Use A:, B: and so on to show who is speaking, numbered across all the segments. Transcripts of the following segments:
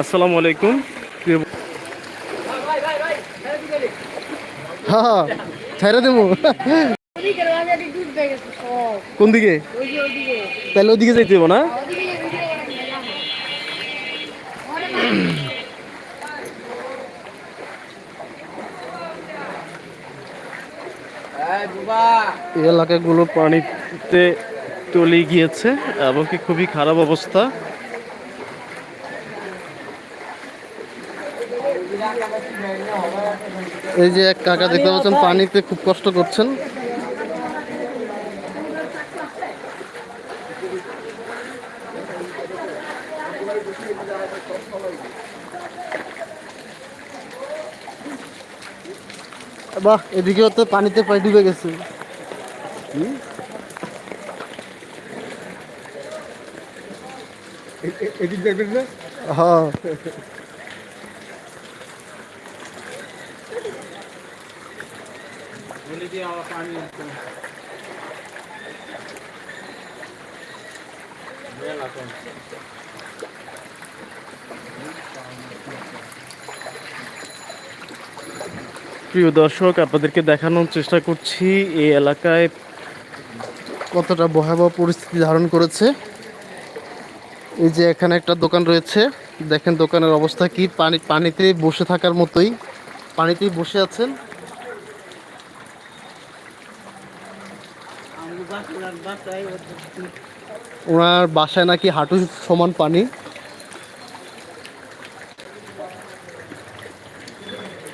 A: আসসালামু আলাইকুম।
B: হ্যাঁ কোন দিকে? তাহলে ওদিকে যাইতে হব না
C: ওদিকে যে ভিডিও করে
B: এই এলাকাগুলো পানিতে তলিয়ে গিয়েছে এবং কি খুবই খারাপ অবস্থা। এই যে এক কাকা দেখতে পাচ্ছেন, পানিতে খুব কষ্ট করছেন। বাহ এদিকেও তো পানিতে প্রায় ডুবে গেছে।
D: এদিক দেখবেন না?
B: হ্যাঁ। প্রিয় দর্শক, আপনাদেরকে দেখানোর চেষ্টা করছি এই এলাকায় কতটা ভয়াবহ পরিস্থিতি ধারণ করেছে। এই যে এখানে একটা দোকান রয়েছে। দেখেন দোকানের অবস্থা কি, পানি, পানিতে বসে থাকার মতোই। পানিতেই বসে আছেন। ওনার বাসায় নাকি হাঁটু সমান পানি।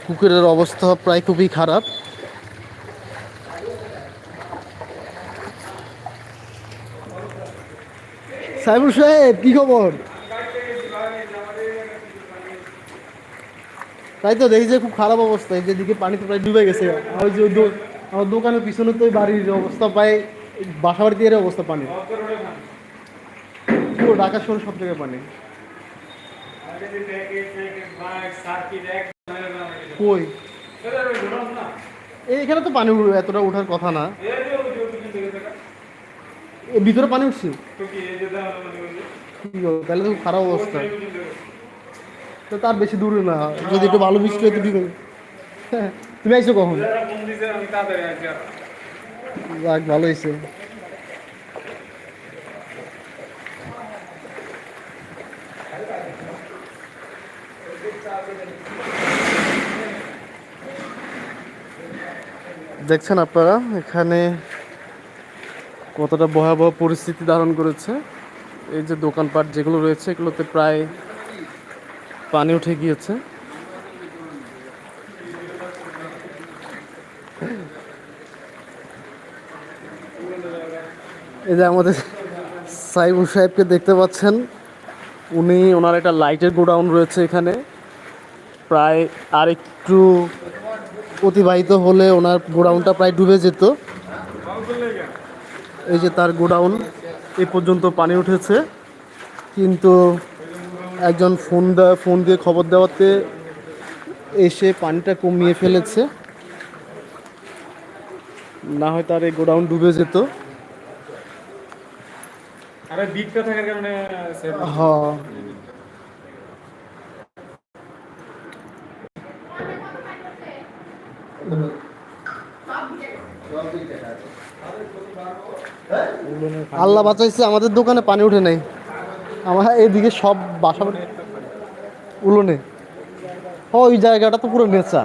B: পুকুরের অবস্থা প্রায় খুবই খারাপ। সাইবুল সাহেব, কি খবর? তাই তো দেখি যে খুব খারাপ অবস্থা, এই যেদিকে পানিতে প্রায় ডুবে গেছে। ওই যে আমার দোকানের পিছনে তো বাড়ির অবস্থা প্রায় বাসা বাড়িতে এর অবস্থা পানি। পুরো ঢাকা শহর সব জায়গায় পানি। কই? এখানে তো পানি এতটা ওঠার কথা না। ভিতরে পানি উঠছে? তাহলে তো খারাপ অবস্থা। তো তার বেশি দূরে না, যদি একটু ভালো বৃষ্টি হয়তো ঠিক তুমি আইছো কখন? যাক, ভালো হয়েছে দেখছেন আপনারা, এখানে কতটা ভয়াবহ পরিস্থিতি ধারণ করেছে। এই যে দোকানপাট যেগুলো রয়েছে, এগুলোতে প্রায় পানি উঠে গিয়েছে। এই যে আমাদের সাইবুল সাহেবকে দেখতে পাচ্ছেন, উনি, ওনার একটা লাইটের গোডাউন রয়েছে এখানে। প্রায় আর একটু অতিবাহিত হলে ওনার গোডাউনটা প্রায় ডুবে যেত। এই যে তার গোডাউন এ পর্যন্ত পানি উঠেছে। কিন্তু একজন ফোন দেওয়া ফোন দিয়ে খবর দেওয়াতে এসে পানিটা কমিয়ে ফেলেছে। না হয় তার এই গোডাউন ডুবে যেত। হ্যাঁ। আল্লাহ বাঁচাইছে আমাদের দোকানে পানি উঠে নাই। আমার এদিকে সব বাসা উলোনে। ওই জায়গাটা তো পুরো নেচা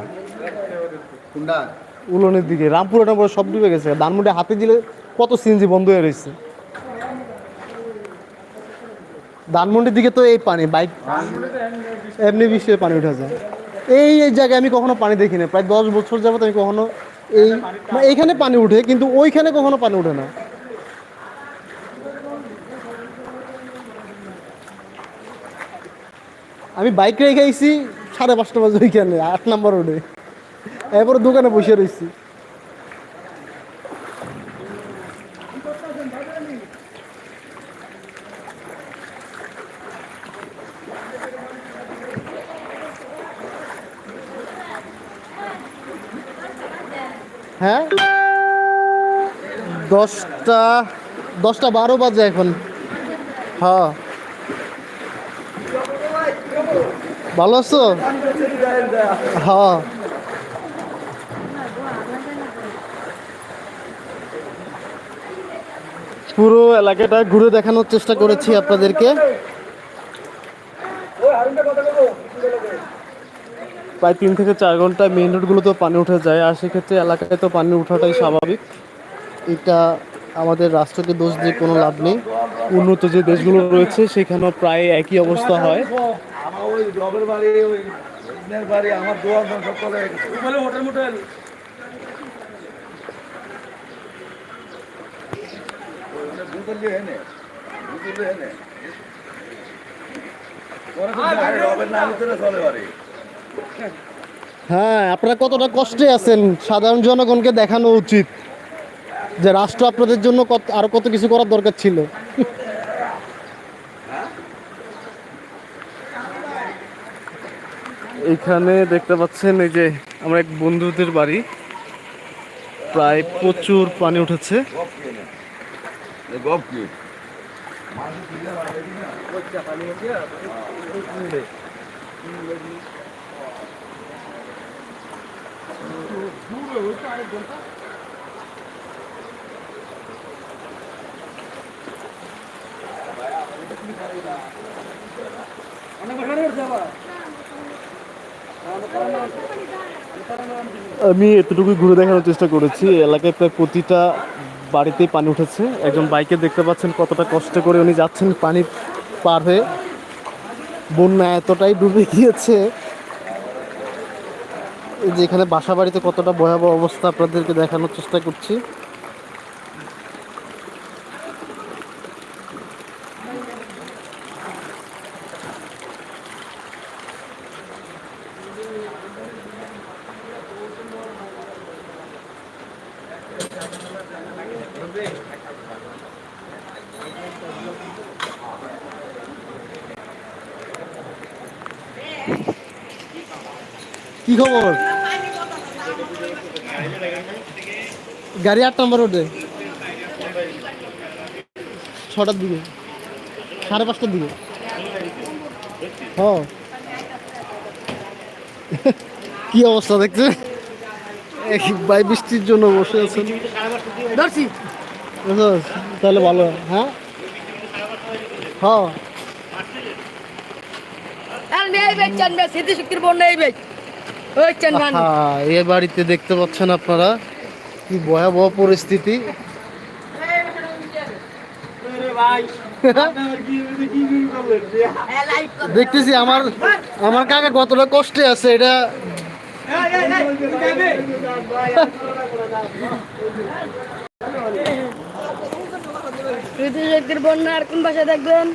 B: উলোনের দিকে। রামপুরা টামপুরা সব ডুবে গেছে। ধানমুটে হাতে দিলে কত সিএনজি বন্ধ হয়ে রয়েছে। ধানমন্ডির দিকে তো এই পানি বাইক এমনি বৃষ্টিতে পানি উঠে যায়। এই এই জায়গায় আমি কখনো পানি দেখি না প্রায় দশ বছর যাবত আমি কখনো এই এইখানে পানি উঠে কিন্তু ওইখানে কখনো পানি উঠে না। আমি বাইক রেখে আইছি সাড়ে পাঁচটা বাজে ওইখানে, আট নাম্বার রোডে। এরপরে দোকানে বসে রয়েছি হ্যাঁ? দশটা দশটা বারো বাজে এখন। হ্যাঁ। ভালো আছো? হ্যাঁ। পুরো এলাকাটা ঘুরে দেখানোর চেষ্টা করেছি আপনাদেরকে। প্রায় তিন থেকে চার ঘণ্টা মেইন রোডগুলোতেও পানি উঠে যায়, আর সেক্ষেত্রে এলাকায় তো পানি উঠাটাই স্বাভাবিক। এটা আমাদের রাষ্ট্রকে দোষ দিয়ে কোনো লাভ নেই। উন্নত যে দেশগুলো রয়েছে সেখানেও প্রায় একই অবস্থা হয়। হ্যাঁ আপনারা কতটা কষ্টে আছেন? সাধারণ জনগণকে দেখানো উচিত। যে রাষ্ট্র আপনাদের জন্য কত, আরও কত কিছু করার দরকার ছিল।
A: এখানে দেখতে পাচ্ছেন এই যে আমার এক বন্ধুদের বাড়ি। প্রায় প্রচুর পানি উঠেছে।
E: গপ
A: আমি এতটুকুই ঘুরে দেখানোর চেষ্টা করেছি। এলাকায় প্রায় প্রতিটা বাড়িতেই পানি উঠেছে। একজন বাইকে দেখতে পাচ্ছেন কতটা কষ্ট করে উনি যাচ্ছেন পানি পার হয়ে। বন্যা এতটাই ডুবে গিয়েছে। যেখানে বাসা বাড়িতে কতটা ভয়াবহ অবস্থা আপনাদেরকে দেখানোর চেষ্টা করছি। কি খবর? গাড়ি আট নম্বর রোডে। ছটার দিকে। সাড়ে পাঁচটার দিকে। হ্যাঁ কি অবস্থা দেখছে ভাই বৃষ্টির জন্য বসে আছেন। ধরছি। তাহলে ভালো হয়, হ্যাঁ
C: নেই বেচ চান বেচ সিদ্ধি শক্তির বন্যা
B: এ বাড়িতে দেখতে পাচ্ছেন আপনারা কি ভয়াবহ পরিস্থিতি। দেখতেছি আমার আমার কাকা কতটা কষ্টে আছে এটা
C: সিদ্ধি বন্যা আর কোন বাসায় দেখবেন?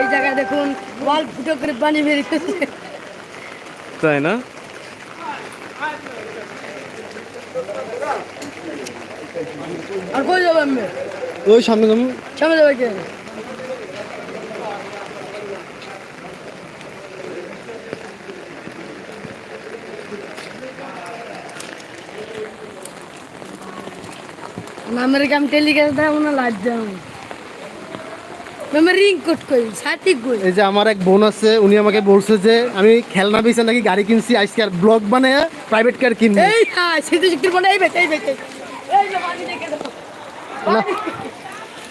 C: এই জায়গায় দেখুন ওয়াল ফুটো করে পানি বেরিয়েছে
A: তাই না?
C: আর কই যাব আমি?
B: ওই সামনে সামনে
C: সামনে যাবে কে? মেমের কাম টেলিকাস্ট দেবো না লাজ যাও মেমের রিং কোট কই সাথী কই
B: এই যে আমার এক বোন আছে উনি আমাকে বলছে যে আমি খেলনা বেচে নাকি গাড়ি কিনছি আজকে আর ব্লগ বানায় প্রাইভেট কার কিনবো।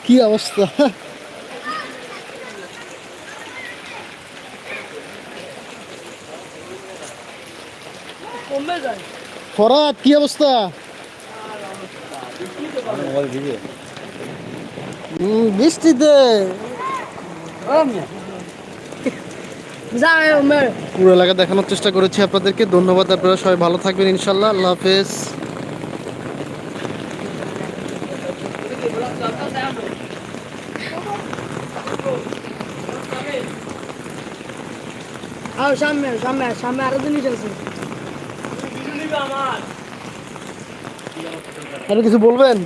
B: কি অবস্থা? কি অবস্থা? বৃষ্টিতে পুরো এলাকা দেখানোর চেষ্টা করেছি আপনাদেরকে। ধন্যবাদ আপনারা সবাই ভালো থাকবেন ইনশাল্লাহ। আল্লাহ হাফেজ।
C: আও সামনে সামনে সামনে আরও জিনিস আছে।
B: আর কিছু বলবেন?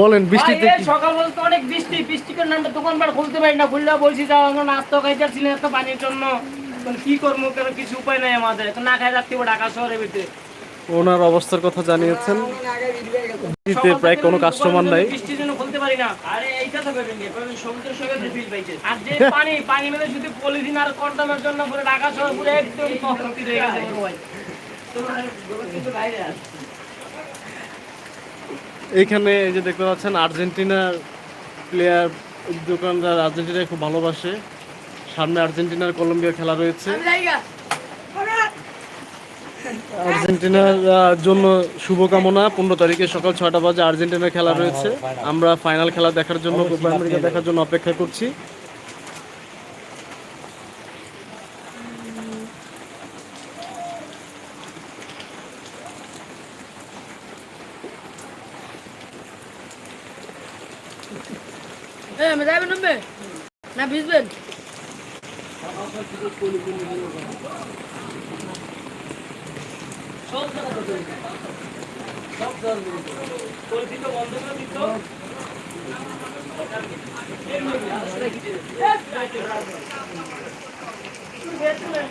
B: বলেন বৃষ্টিতে
F: সকাল বলতে অনেক বৃষ্টি বৃষ্টির কারণে আমরা দোকানপাট খুলতে পারি না খুললে বলছি যাও আমরা নাস্তা খাইতেছি না এত পানির জন্য। কি করব? কেন কিছু উপায় নাই আমাদের। এখন না খাই রাখতে হবে? ঢাকা শহরের ভিতরে।
B: ওনার অবস্থার কথা জানিয়েছেন। প্রায় কোনো কাস্টমার নাই।
F: বৃষ্টির জন্য খুলতে পারি না। আরে এইটা তো ভেবে নিয়ে কারণ সমুদ্রের সঙ্গে ফিল পাইছে। আর যে পানি পানি মেলে যদি পলিথিন আর কন্ডমের জন্য পুরো ঢাকা শহর পুরো একদম হয়ে গেছে
B: এইখানে এই যে দেখতে পাচ্ছেন আর্জেন্টিনার প্লেয়ার দোকানদার আর্জেন্টিনায় খুব ভালোবাসে। সামনে আর্জেন্টিনার কলম্বিয়া খেলা রয়েছে। আর্জেন্টিনার জন্য শুভকামনা। পনেরো তারিখে সকাল ছয়টা বাজে আর্জেন্টিনার খেলা রয়েছে। আমরা ফাইনাল খেলা দেখার জন্য আমেরিকা দেখার জন্য অপেক্ষা করছি।
C: যাবেন নামবে না ভিজবেন
F: বন্ধ করে